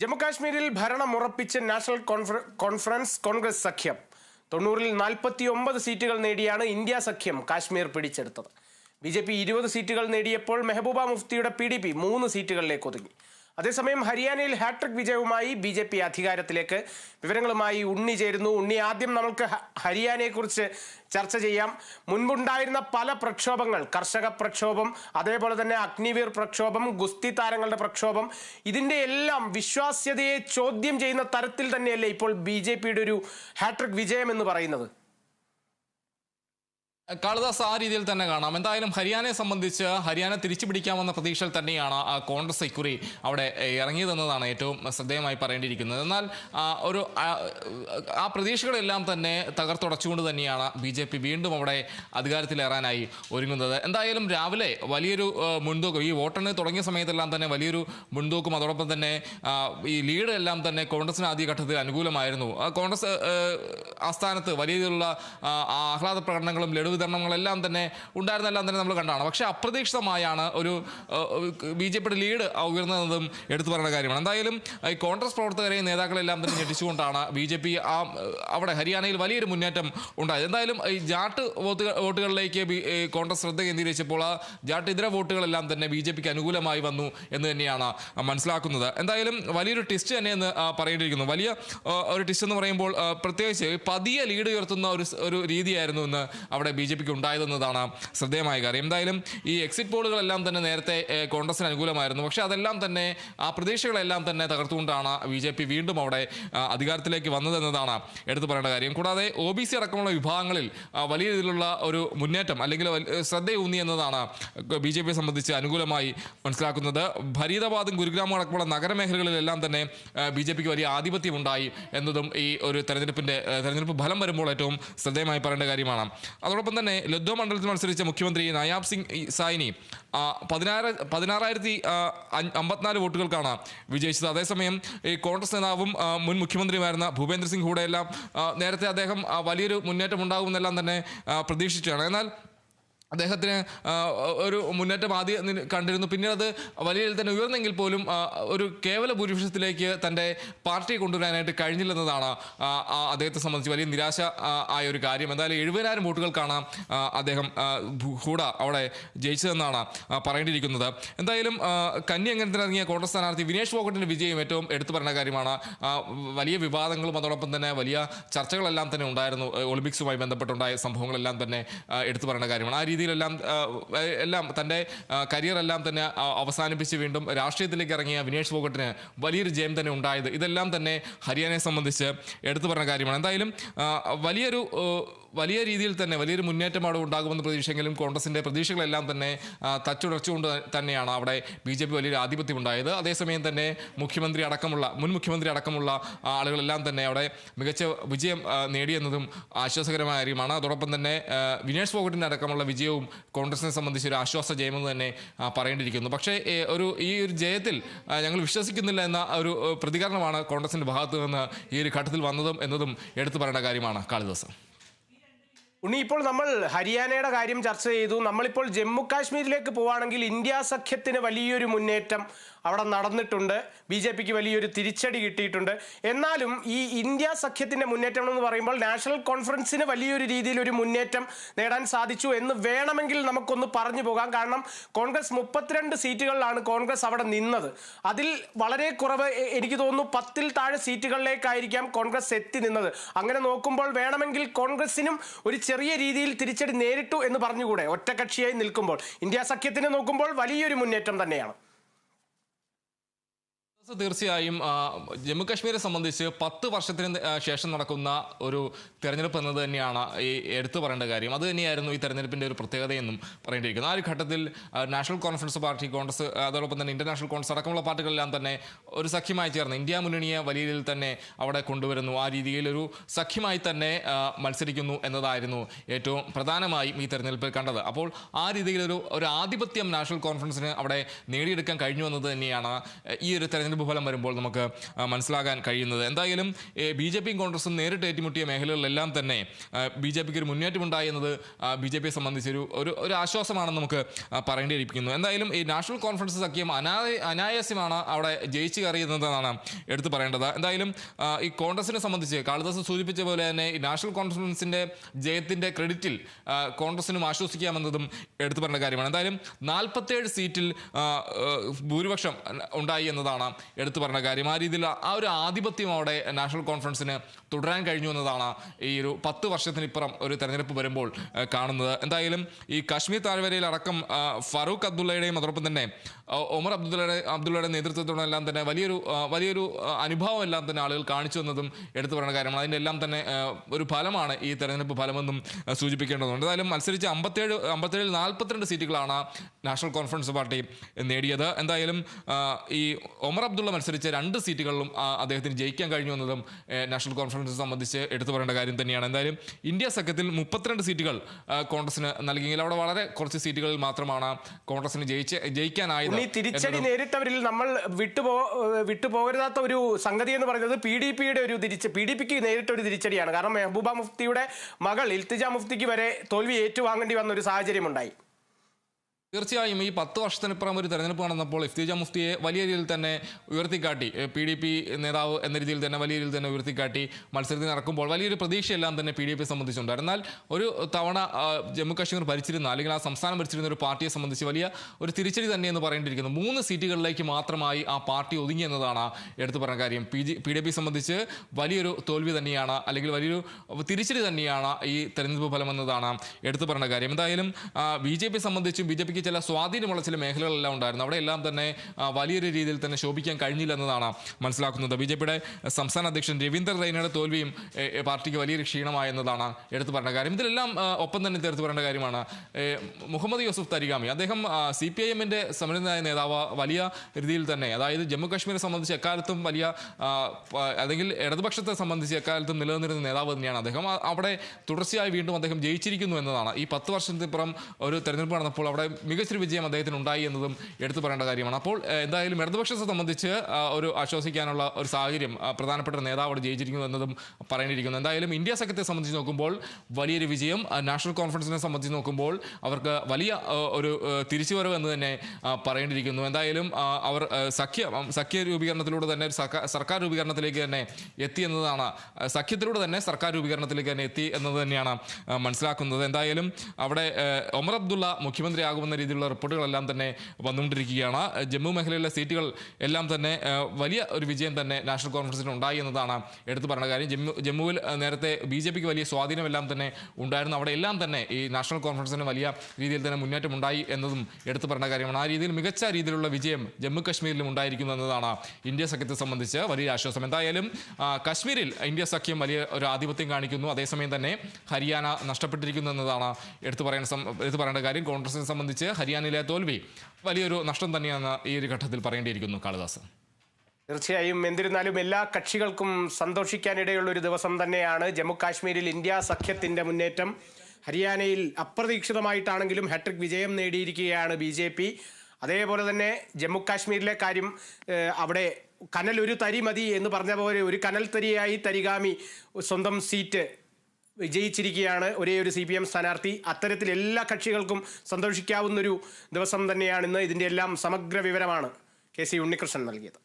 ജമ്മുകാശ്മീരിൽ ഭരണം ഉറപ്പിച്ച് നാഷണൽ കോൺഫറ- കോൺഫറൻസ് കോൺഗ്രസ് സഖ്യം. തൊണ്ണൂറിൽ നാൽപ്പത്തി ഒമ്പത് സീറ്റുകൾ നേടിയാണ് ഇന്ത്യ സഖ്യം കാശ്മീർ പിടിച്ചെടുത്തത്. ബി ജെ പി ഇരുപത് സീറ്റുകൾ നേടിയപ്പോൾ മെഹബൂബ മുഫ്തിയുടെ പി ഡി പി മൂന്ന് സീറ്റുകളിലേക്ക് ഒതുങ്ങി. അതേസമയം ഹരിയാനയിൽ ഹാട്രിക് വിജയവുമായി ബി ജെ പി അധികാരത്തിലേക്ക്. വിവരങ്ങളുമായി ഉണ്ണി ചേരുന്നു. ഉണ്ണി ആദ്യം നമുക്ക് ഹരിയാനയെ ഹരിയാനയെക്കുറിച്ച് ചർച്ച ചെയ്യാം. മുൻപുണ്ടായിരുന്ന പല പ്രക്ഷോഭങ്ങൾ കർഷക പ്രക്ഷോഭം അതേപോലെ തന്നെ അഗ്നിവീർ പ്രക്ഷോഭം ഗുസ്തി താരങ്ങളുടെ പ്രക്ഷോഭം ഇതിന്റെ എല്ലാം വിശ്വാസ്യതയെ ചോദ്യം ചെയ്യുന്ന തരത്തിൽ തന്നെയല്ലേ ഇപ്പോൾ ബി ഒരു ഹാട്രിക് വിജയം എന്ന് പറയുന്നത്? കാളിദാസ് ആ രീതിയിൽ തന്നെ കാണാം. എന്തായാലും ഹരിയാനയെ സംബന്ധിച്ച് ഹരിയാന തിരിച്ചു പിടിക്കാമെന്ന പ്രതീക്ഷയിൽ തന്നെയാണ് കോൺഗ്രസ് ഇക്കുറി അവിടെ ഇറങ്ങിയതെന്നതാണ് ഏറ്റവും ശ്രദ്ധേയമായി പറയേണ്ടിയിരിക്കുന്നത്. എന്നാൽ ഒരു ആ, പ്രതീക്ഷകളെല്ലാം തന്നെ തകർത്തുടച്ചുകൊണ്ട് തന്നെയാണ് ബി ജെ പി വീണ്ടും അവിടെ അധികാരത്തിലേറാനായി ഒരുങ്ങുന്നത്. എന്തായാലും രാവിലെ വലിയൊരു മുൻതൂക്കം ഈ വോട്ടെണ്ണി തുടങ്ങിയ സമയത്തെല്ലാം തന്നെ വലിയൊരു മുൻതൂക്കം അതോടൊപ്പം തന്നെ ഈ ലീഡ് എല്ലാം തന്നെ കോൺഗ്രസിന് ആദ്യഘട്ടത്തിൽ അനുകൂലമായിരുന്നു. കോൺഗ്രസ് ആസ്ഥാനത്ത് വലിയ രീതിയിലുള്ള ആഹ്ലാദ പ്രകടനങ്ങളും ലഡു വിതരണങ്ങളെല്ലാം തന്നെ ഉണ്ടായിരുന്നെല്ലാം തന്നെ നമ്മൾ കണ്ടാണ്. പക്ഷേ അപ്രതീക്ഷിതമായാണ് ഒരു ബി ജെ പിയുടെ ലീഡ് ഉയർന്നതും എടുത്തു പറയുന്ന കാര്യമാണ്. എന്തായാലും ഈ കോൺഗ്രസ് പ്രവർത്തകരെയും നേതാക്കളെല്ലാം തന്നെ ഞെട്ടിച്ചുകൊണ്ടാണ് ബി ജെ പി ആ അവിടെ ഹരിയാനയിൽ വലിയൊരു മുന്നേറ്റം ഉണ്ടായത്. എന്തായാലും ഈ ജാട്ട് വോട്ടുകൾ വോട്ടുകളിലേക്ക് കോൺഗ്രസ് ശ്രദ്ധ കേന്ദ്രീകരിച്ചപ്പോൾ ആ ജാട്ട് ഇതര വോട്ടുകളെല്ലാം തന്നെ ബി ജെ പിക്ക് അനുകൂലമായി വന്നു എന്ന് തന്നെയാണ് മനസ്സിലാക്കുന്നത്. എന്തായാലും വലിയൊരു ട്വിസ്റ്റ് തന്നെ എന്ന് പറയേണ്ടിയിരിക്കുന്നു. വലിയ ഒരു ടിസ്റ്റ് എന്ന് പറയുമ്പോൾ പ്രത്യേകിച്ച് പതിയെ ലീഡ് ഉയർത്തുന്ന ഒരു ഒരു രീതിയായിരുന്നു ഇന്ന് അവിടെ ബി ജെ പിക്ക് ഉണ്ടായതെന്നതാണ് ശ്രദ്ധേയമായ കാര്യം. എന്തായാലും ഈ എക്സിറ്റ് പോളുകളെല്ലാം തന്നെ നേരത്തെ കോൺഗ്രസിന് അനുകൂലമായിരുന്നു. പക്ഷേ അതെല്ലാം തന്നെ ആ പ്രതീക്ഷകളെല്ലാം തന്നെ തകർത്തുകൊണ്ടാണ് ബി ജെ പി വീണ്ടും അവിടെ അധികാരത്തിലേക്ക് വന്നതെന്നതാണ് എടുത്തു പറയേണ്ട കാര്യം. കൂടാതെ ഒ ബി സി അടക്കമുള്ള വിഭാഗങ്ങളിൽ വലിയ രീതിയിലുള്ള ഒരു മുന്നേറ്റം അല്ലെങ്കിൽ ശ്രദ്ധയൂന്നി എന്നതാണ് ബി ജെ പിയെ സംബന്ധിച്ച് അനുകൂലമായി മനസ്സിലാക്കുന്നത്. ഫരീദാബാദും ഗുരുഗ്രാമും അടക്കമുള്ള നഗരമേഖലകളിലെല്ലാം തന്നെ ബി ജെ പിക്ക് വലിയ ആധിപത്യമുണ്ടായി എന്നതും ഈ ഒരു തെരഞ്ഞെടുപ്പിന്റെ ഏഹ്, തെരഞ്ഞെടുപ്പ് ഫലം വരുമ്പോൾ ഏറ്റവും ശ്രദ്ധേയമായി പറയേണ്ട കാര്യമാണ്. അതോടൊപ്പം തന്നെ ലദ്ദോ മണ്ഡലത്തിൽ മത്സരിച്ച മുഖ്യമന്ത്രി നയാബ് സിംഗ് സൈനി പതിനാറ് പതിനാറായിരത്തി അമ്പത്തിനാല് വോട്ടുകൾക്കാണ് വിജയിച്ചത്. അതേസമയം ഈ കോൺഗ്രസ് നേതാവും മുൻ മുഖ്യമന്ത്രിയുമായിരുന്ന ഭൂപേന്ദ്ര സിംഗ് ഹൂഡയെല്ലാം നേരത്തെ അദ്ദേഹം വലിയൊരു മുന്നേറ്റം ഉണ്ടാകുമെന്നെല്ലാം തന്നെ പ്രതീക്ഷിച്ചാണ് എന്നാൽ അദ്ദേഹത്തിന് ഒരു മുന്നേറ്റം ആദ്യം കണ്ടിരുന്നു. പിന്നീട് അത് വലിയ രീതിയിൽ തന്നെ ഉയർന്നെങ്കിൽ പോലും ഒരു കേവല ഭൂരിപക്ഷത്തിലേക്ക് തന്റെ പാർട്ടിയെ കൊണ്ടുവരാനായിട്ട് കഴിഞ്ഞില്ലെന്നതാണ് അദ്ദേഹത്തെ സംബന്ധിച്ച് വലിയ നിരാശ ആയ ഒരു കാര്യം. എന്തായാലും എഴുപതിനായിരം വോട്ടുകൾക്കാണ് അദ്ദേഹം ഹൂഡ അവിടെ ജയിച്ചതെന്നാണ് പറയേണ്ടിയിരിക്കുന്നത്. എന്തായാലും കന്നി കന്നി അംഗനത്തിനിറങ്ങിയ കോൺഗ്രസ് സ്ഥാനാർത്ഥി വിനേഷ് ഫോക്കറ്റിന്റെ വിജയം ഏറ്റവും എടുത്തു പറയുന്ന കാര്യമാണ്. വലിയ വിവാദങ്ങളും അതോടൊപ്പം തന്നെ വലിയ ചർച്ചകളെല്ലാം തന്നെ ഉണ്ടായിരുന്നു. ഒളിമ്പിക്സുമായി ബന്ധപ്പെട്ടുണ്ടായ സംഭവങ്ങളെല്ലാം തന്നെ എടുത്തു പറയുന്ന കാര്യമാണ്. ആ രീതിയിലെല്ലാം എല്ലാം തന്റെ കരിയർ എല്ലാം തന്നെ അവസാനിപ്പിച്ച് വീണ്ടും രാഷ്ട്രീയത്തിലേക്ക് ഇറങ്ങിയ വിനേഷ് ഫോഗട്ടിന് വലിയൊരു ജയം തന്നെ ഉണ്ടായത്. ഇതെല്ലാം തന്നെ ഹരിയാനയെ സംബന്ധിച്ച് എടുത്തു പറഞ്ഞ കാര്യമാണ്. എന്തായാലും വലിയൊരു വലിയ രീതിയിൽ തന്നെ വലിയൊരു മുന്നേറ്റം അവിടെ ഉണ്ടാകുമെന്ന് പ്രതീക്ഷയെങ്കിലും കോൺഗ്രസിന്റെ പ്രതീക്ഷകളെല്ലാം തന്നെ തച്ചുടച്ചുകൊണ്ട് തന്നെയാണ് അവിടെ ബി ജെ പി വലിയൊരു ആധിപത്യം ഉണ്ടായത് അതേസമയം തന്നെ മുഖ്യമന്ത്രി അടക്കമുള്ള മുൻ മുഖ്യമന്ത്രി അടക്കമുള്ള ആളുകളെല്ലാം തന്നെ അവിടെ മികച്ച വിജയം നേടിയെന്നതും ആശ്വാസകരമായ കാര്യമാണ്. അതോടൊപ്പം തന്നെ വിനേഷ് ഫോഗട്ടിന്റെ അടക്കമുള്ള വിജയവും കോൺഗ്രസിനെ സംബന്ധിച്ച് ഒരു ആശ്വാസ ജയമെന്ന് തന്നെ പറയേണ്ടിയിരിക്കുന്നു. പക്ഷേ ഒരു ഈ ഒരു ജയത്തിൽ ഞങ്ങൾ വിശ്വസിക്കുന്നില്ല എന്ന ഒരു പ്രതികരണമാണ് കോൺഗ്രസിന്റെ ഭാഗത്തു നിന്ന് ഈ ഒരു ഘട്ടത്തിൽ വന്നതും എന്നതും എടുത്തു പറയേണ്ട കാര്യമാണ് കാളിദാസ് ഉണ്ണി ഇപ്പോൾ നമ്മൾ ഹരിയാനയുടെ കാര്യം ചർച്ച ചെയ്തു. നമ്മളിപ്പോൾ ജമ്മു കാശ്മീരിലേക്ക് പോവുകയാണെങ്കിൽ ഇന്ത്യ സഖ്യത്തിന് വലിയൊരു മുന്നേറ്റം അവിടെ നടന്നിട്ടുണ്ട്. ബി ജെ പിക്ക് വലിയൊരു തിരിച്ചടി കിട്ടിയിട്ടുണ്ട്. എന്നാലും ഈ ഇന്ത്യ സഖ്യത്തിന്റെ മുന്നേറ്റം എന്ന് പറയുമ്പോൾ നാഷണൽ കോൺഫറൻസിന് വലിയൊരു രീതിയിൽ ഒരു മുന്നേറ്റം നേടാൻ സാധിച്ചു എന്ന് വേണമെങ്കിൽ നമുക്കൊന്ന് പറഞ്ഞു പോകാം. കാരണം കോൺഗ്രസ് മുപ്പത്തിരണ്ട് സീറ്റുകളിലാണ് കോൺഗ്രസ് അവിടെ നിന്നത്. അതിൽ വളരെ കുറവ് എനിക്ക് തോന്നുന്നു പത്തിൽ താഴെ സീറ്റുകളിലേക്കായിരിക്കാം കോൺഗ്രസ് എത്തി നിന്നത്. അങ്ങനെ നോക്കുമ്പോൾ വേണമെങ്കിൽ കോൺഗ്രസിനും ഒരു ചെറിയ രീതിയിൽ തിരിച്ചടി നേരിട്ടു എന്ന് പറഞ്ഞുകൂടെ? ഒറ്റകക്ഷിയായി നിൽക്കുമ്പോൾ. ഇന്ത്യ സഖ്യത്തിനെ നോക്കുമ്പോൾ വലിയൊരു മുന്നേറ്റം തന്നെയാണ്. തീർച്ചയായും ആ, ജമ്മു കാശ്മീരെ സംബന്ധിച്ച് പത്ത് വർഷത്തിന് ശേഷം നടക്കുന്ന ഒരു തെരഞ്ഞെടുപ്പ് എന്നത് തന്നെയാണ് ഈ എടുത്തു പറയേണ്ട കാര്യം. അത് തന്നെയായിരുന്നു ഈ തെരഞ്ഞെടുപ്പിന്റെ ഒരു പ്രത്യേകതയെന്നും പറയേണ്ടിയിരിക്കുന്നത് ആ ഒരു ഘട്ടത്തിൽ നാഷണൽ കോൺഫറൻസ് പാർട്ടി കോൺഗ്രസ് അതോടൊപ്പം തന്നെ ഇന്റർനാഷണൽ കോൺഗ്രസ് അടക്കമുള്ള പാർട്ടികളെല്ലാം തന്നെ ഒരു സഖ്യമായി ചേർന്ന് ഇന്ത്യ മുന്നണിയെ വലിയ രീതിയിൽ തന്നെ അവിടെ കൊണ്ടുവരുന്നു. ആ രീതിയിലൊരു സഖ്യമായി തന്നെ മത്സരിക്കുന്നു എന്നതായിരുന്നു ഏറ്റവും പ്രധാനമായും ഈ തെരഞ്ഞെടുപ്പിൽ കണ്ടത്. അപ്പോൾ ആ രീതിയിലൊരു ഒരു ആധിപത്യം നാഷണൽ കോൺഫറൻസിന് അവിടെ നേടിയെടുക്കാൻ കഴിഞ്ഞു എന്നത് തന്നെയാണ് ഈ ഒരു തെരഞ്ഞെടുപ്പ് തെരഞ്ഞെടുപ്പ് ഫലം വരുമ്പോൾ നമുക്ക് മനസ്സിലാക്കാൻ കഴിയുന്നത്. എന്തായാലും ബി ജെ പിയും കോൺഗ്രസും നേരിട്ട് ഏറ്റുമുട്ടിയ മേഖലകളിലെല്ലാം തന്നെ ബി ജെ പിക്ക് ഒരു മുന്നേറ്റമുണ്ടായി എന്നത് ബി ജെ പിയെ സംബന്ധിച്ചൊരു ഒരു ഒരു ആശ്വാസമാണെന്ന് നമുക്ക് പറയേണ്ടിയിരിക്കുന്നു. എന്തായാലും ഈ നാഷണൽ കോൺഫറൻസ് സഖ്യം അനാ അനായാസ്യമാണ് അവിടെ ജയിച്ചു കയറിയതെന്നാണ് എടുത്തു പറയേണ്ടത്. എന്തായാലും ഈ കോൺഗ്രസിനെ സംബന്ധിച്ച് കാളിദാസ് സൂചിപ്പിച്ച പോലെ തന്നെ ഈ നാഷണൽ കോൺഫറൻസിന്റെ ജയത്തിന്റെ ക്രെഡിറ്റിൽ കോൺഗ്രസിനും ആശ്വസിക്കാമെന്നതും എടുത്തു പറയേണ്ട കാര്യമാണ്. എന്തായാലും നാൽപ്പത്തേഴ് സീറ്റിൽ ഭൂരിപക്ഷം ഉണ്ടായി എന്നതാണ് എടുത്തു പറഞ്ഞ കാര്യം. ആ രീതിയിൽ ആ ഒരു ആധിപത്യം അവിടെ നാഷണൽ കോൺഫറൻസിന് തുടരാൻ കഴിഞ്ഞു എന്നതാണ് ഈ ഒരു പത്ത് വർഷത്തിനിപ്പുറം ഒരു തെരഞ്ഞെടുപ്പ് വരുമ്പോൾ കാണുന്നത്. എന്തായാലും ഈ കാശ്മീർ താഴ്വരയിൽ അടക്കം ഫറൂഖ് അബ്ദുള്ളയുടെയും അതോടൊപ്പം തന്നെ ഒമർ അബ്ദുള്ളയുടെ അബ്ദുള്ളയുടെ നേതൃത്വത്തോടെല്ലാം തന്നെ വലിയൊരു വലിയൊരു അനുഭവം എല്ലാം തന്നെ ആളുകൾ കാണിച്ചു വന്നതും എടുത്തു പറയുന്ന കാര്യമാണ്. അതിന്റെ എല്ലാം തന്നെ ഒരു ഫലമാണ് ഈ തെരഞ്ഞെടുപ്പ് ഫലമെന്നും സൂചിപ്പിക്കേണ്ടതുണ്ട്. എന്തായാലും മത്സരിച്ച് അമ്പത്തേഴ് അമ്പത്തേഴിൽ നാൽപ്പത്തിരണ്ട് സീറ്റുകളാണ് നാഷണൽ കോൺഫറൻസ് പാർട്ടി നേടിയത്. എന്തായാലും ഈ ഒമർ അബ്ദുള്ള മത്സരിച്ച രണ്ട് സീറ്റുകളിലും അദ്ദേഹത്തിന് ജയിക്കാൻ കഴിഞ്ഞു എന്നതും നാഷണൽ കോൺഫറൻസ് സംബന്ധിച്ച് എടുത്തു പറയേണ്ട കാര്യം തന്നെയാണ്. എന്തായാലും ഇന്ത്യ സഖ്യത്തിൽ മുപ്പത്തിരണ്ട് സീറ്റുകൾ കോൺഗ്രസിന് നൽകിയെങ്കിൽ അവിടെ വളരെ കുറച്ച് സീറ്റുകളിൽ മാത്രമാണ് കോൺഗ്രസിന് ജയിച്ച് ജയിക്കാനായത് ഈ തിരിച്ചടി നേരിട്ടവരിൽ നമ്മൾ വിട്ടുപോ വിട്ടുപോകരുതാത്ത ഒരു സംഗതി എന്ന് പറയുന്നത് പി ഡി പിയുടെ ഒരു തിരിച്ച് പി ഡി പിക്ക് നേരിട്ട ഒരു തിരിച്ചടിയാണ്. കാരണം മെഹബൂബ മുഫ്തിയുടെ മകൾ ഇൽത്തിജ മുഫ്തിക്ക് വരെ തോൽവി ഏറ്റുവാങ്ങേണ്ടി വന്ന ഒരു സാഹചര്യമുണ്ടായി. തീർച്ചയായും ഈ പത്ത് വർഷത്തിനിപ്പുറം ഒരു തെരഞ്ഞെടുപ്പ് നടന്നപ്പോൾ ഇഫ്തിജ മുഫ്തിയെ വലിയ രീതിയിൽ തന്നെ ഉയർത്തിക്കാട്ടി പി ഡി പി നേതാവ് എന്ന രീതിയിൽ തന്നെ വലിയ രീതിയിൽ തന്നെ ഉയർത്തിക്കാട്ടി മത്സരത്തിൽ നടക്കുമ്പോൾ വലിയൊരു പ്രതീക്ഷയെല്ലാം തന്നെ പി ഡി പി സംബന്ധിച്ചുണ്ടായിരുന്നു എന്നാൽ ഒരു തവണ ജമ്മു കാശ്മീർ ഭരിച്ചിരുന്ന അല്ലെങ്കിൽ ആ സംസ്ഥാനം ഭരിച്ചിരുന്ന ഒരു പാർട്ടിയെ സംബന്ധിച്ച് വലിയ ഒരു തിരിച്ചടി തന്നെ എന്ന് പറയേണ്ടിയിരിക്കുന്നു. മൂന്ന് സീറ്റുകളിലേക്ക് മാത്രമായി ആ പാർട്ടി ഒതുങ്ങി എന്നതാണ് എടുത്തു പറഞ്ഞ കാര്യം. P G P D P സംബന്ധിച്ച് വലിയൊരു തോൽവി തന്നെയാണ് അല്ലെങ്കിൽ വലിയൊരു തിരിച്ചടി തന്നെയാണ് ഈ തെരഞ്ഞെടുപ്പ് ഫലം എന്നതാണ് എടുത്തു പറഞ്ഞ കാര്യം. എന്തായാലും ബി ജെ പി സംബന്ധിച്ചും ബി ജെ പിക്ക് ചില സ്വാധീനമുള്ള ചില മേഖലകളെല്ലാം ഉണ്ടായിരുന്നു. അവിടെ എല്ലാം തന്നെ വലിയൊരു രീതിയിൽ തന്നെ ശോഭിക്കാൻ കഴിഞ്ഞില്ല എന്നതാണ് മനസ്സിലാക്കുന്നത്. ബി ജെ പിയുടെ സംസ്ഥാന അധ്യക്ഷൻ രവീന്ദ്ര റൈനയുടെ തോൽവിയും പാർട്ടിക്ക് വലിയൊരു ക്ഷീണമായെന്നതാണ് എടുത്തു പറയേണ്ട കാര്യം. ഇതിലെല്ലാം ഒപ്പം തന്നെ തീർത്തു പറയേണ്ട കാര്യമാണ് മുഹമ്മദ് യൂസുഫ് തരികാമി അദ്ദേഹം സി പി ഐ എമ്മിന്റെ സമരനായ നേതാവ് വലിയ രീതിയിൽ തന്നെ അതായത് ജമ്മു കാശ്മീരെ സംബന്ധിച്ച് എക്കാലത്തും വലിയ അല്ലെങ്കിൽ ഇടതുപക്ഷത്തെ സംബന്ധിച്ച് എക്കാലത്തും നിലനിന്നിരുന്ന നേതാവ് തന്നെയാണ് അദ്ദേഹം. അവിടെ തുടർച്ചയായി വീണ്ടും അദ്ദേഹം ജയിച്ചിരിക്കുന്നു എന്നതാണ്. ഈ പത്ത് വർഷത്തിനപ്പുറം ഒരു തെരഞ്ഞെടുപ്പ് നടന്നപ്പോൾ അവിടെ മികച്ചൊരു വിജയം അദ്ദേഹത്തിന് ഉണ്ടായി എന്നതും എടുത്തു പറയേണ്ട കാര്യമാണ്. അപ്പോൾ എന്തായാലും ഇടതുപക്ഷത്തെ സംബന്ധിച്ച് ഒരു ആശ്വസിക്കാനുള്ള ഒരു സാഹചര്യം പ്രധാനപ്പെട്ട ഒരു നേതാവ് അവിടെ ജയിച്ചിരിക്കുന്നു എന്നതും പറയേണ്ടിയിരിക്കുന്നു. എന്തായാലും ഇന്ത്യ സഖ്യത്തെ സംബന്ധിച്ച് നോക്കുമ്പോൾ വലിയൊരു വിജയം നാഷണൽ കോൺഫറൻസിനെ സംബന്ധിച്ച് നോക്കുമ്പോൾ അവർക്ക് വലിയ ഒരു തിരിച്ചുവരവ് എന്ന് തന്നെ പറയേണ്ടിയിരിക്കുന്നു. എന്തായാലും അവർ സഖ്യ സഖ്യ രൂപീകരണത്തിലൂടെ തന്നെ സർക്കാർ രൂപീകരണത്തിലേക്ക് തന്നെ എത്തി എന്നതാണ് സഖ്യത്തിലൂടെ തന്നെ സർക്കാർ രൂപീകരണത്തിലേക്ക് തന്നെ എത്തി എന്നത് തന്നെയാണ് മനസ്സിലാക്കുന്നത്. എന്തായാലും അവിടെ ഒമർ അബ്ദുള്ള മുഖ്യമന്ത്രിയാകുമെന്ന രീതിയിലുള്ള റിപ്പോർട്ടുകളെല്ലാം തന്നെ വന്നുകൊണ്ടിരിക്കുകയാണ്. ജമ്മു മേഖലയിലെ സീറ്റുകൾ എല്ലാം തന്നെ വലിയ ഒരു വിജയം തന്നെ നാഷണൽ കോൺഫറൻസിന് ഉണ്ടായി എന്നതാണ് എടുത്തു പറഞ്ഞ കാര്യം. ജമ്മു ജമ്മുവിൽ നേരത്തെ ബി ജെ പിക്ക് വലിയ സ്വാധീനമെല്ലാം തന്നെ ഉണ്ടായിരുന്നു. അവിടെ എല്ലാം തന്നെ ഈ നാഷണൽ കോൺഫറൻസിന് വലിയ രീതിയിൽ തന്നെ മുന്നേറ്റം ഉണ്ടായി എന്നതും എടുത്തു പറഞ്ഞ കാര്യമാണ്. ആ രീതിയിൽ മികച്ച രീതിയിലുള്ള വിജയം ജമ്മു കശ്മീരിലും ഉണ്ടായിരിക്കുന്നു എന്നതാണ് ഇന്ത്യ സഖ്യത്തെ സംബന്ധിച്ച് വലിയ ആശ്വാസം. എന്തായാലും കശ്മീരിൽ ഇന്ത്യ സഖ്യം വലിയ ഒരു ആധിപത്യം കാണിക്കുന്നു. അതേസമയം തന്നെ ഹരിയാന നഷ്ടപ്പെട്ടിരിക്കുന്നു എന്നതാണ് എടുത്തു പറയേണ്ട എടുത്തു പറയേണ്ട കാര്യം. കോൺഗ്രസിനെ സംബന്ധിച്ച് ഹരിയാനയിലെ തോൽവി വലിയൊരു നഷ്ടം തന്നെയാണ് ഈ ഒരു ഘട്ടത്തിൽ പറയേണ്ടിയിരിക്കുന്നു കാളിദാസ്. തീർച്ചയായും എന്നിരുന്നാലും എല്ലാ കക്ഷികൾക്കും സന്തോഷിക്കാനിടയുള്ള ഒരു ദിവസം തന്നെയാണ് ജമ്മു കാശ്മീരിൽ ഇന്ത്യ സഖ്യത്തിന്റെ മുന്നേറ്റം. ഹരിയാനയിൽ അപ്രതീക്ഷിതമായിട്ടാണെങ്കിലും ഹാട്രിക് വിജയം നേടിയിരിക്കുകയാണ് ബി ജെ പി. അതേപോലെ തന്നെ ജമ്മു കാശ്മീരിലെ കാര്യം അവിടെ കനൽ ഒരു തരി മതി എന്ന് പറഞ്ഞ പോലെ ഒരു കനൽ തരിയായി തരികാമി സ്വന്തം സീറ്റ് വിജയിച്ചിരിക്കുകയാണ്. ഒരേ ഒരു സി പി എം സ്ഥാനാർത്ഥി. അത്തരത്തിൽ എല്ലാ കക്ഷികൾക്കും സന്തോഷിക്കാവുന്നൊരു ദിവസം തന്നെയാണ് ഇന്ന്. ഇതിന്റെ എല്ലാം സമഗ്ര വിവരമാണ് കെ സി ഉണ്ണികൃഷ്ണൻ നൽകിയത്.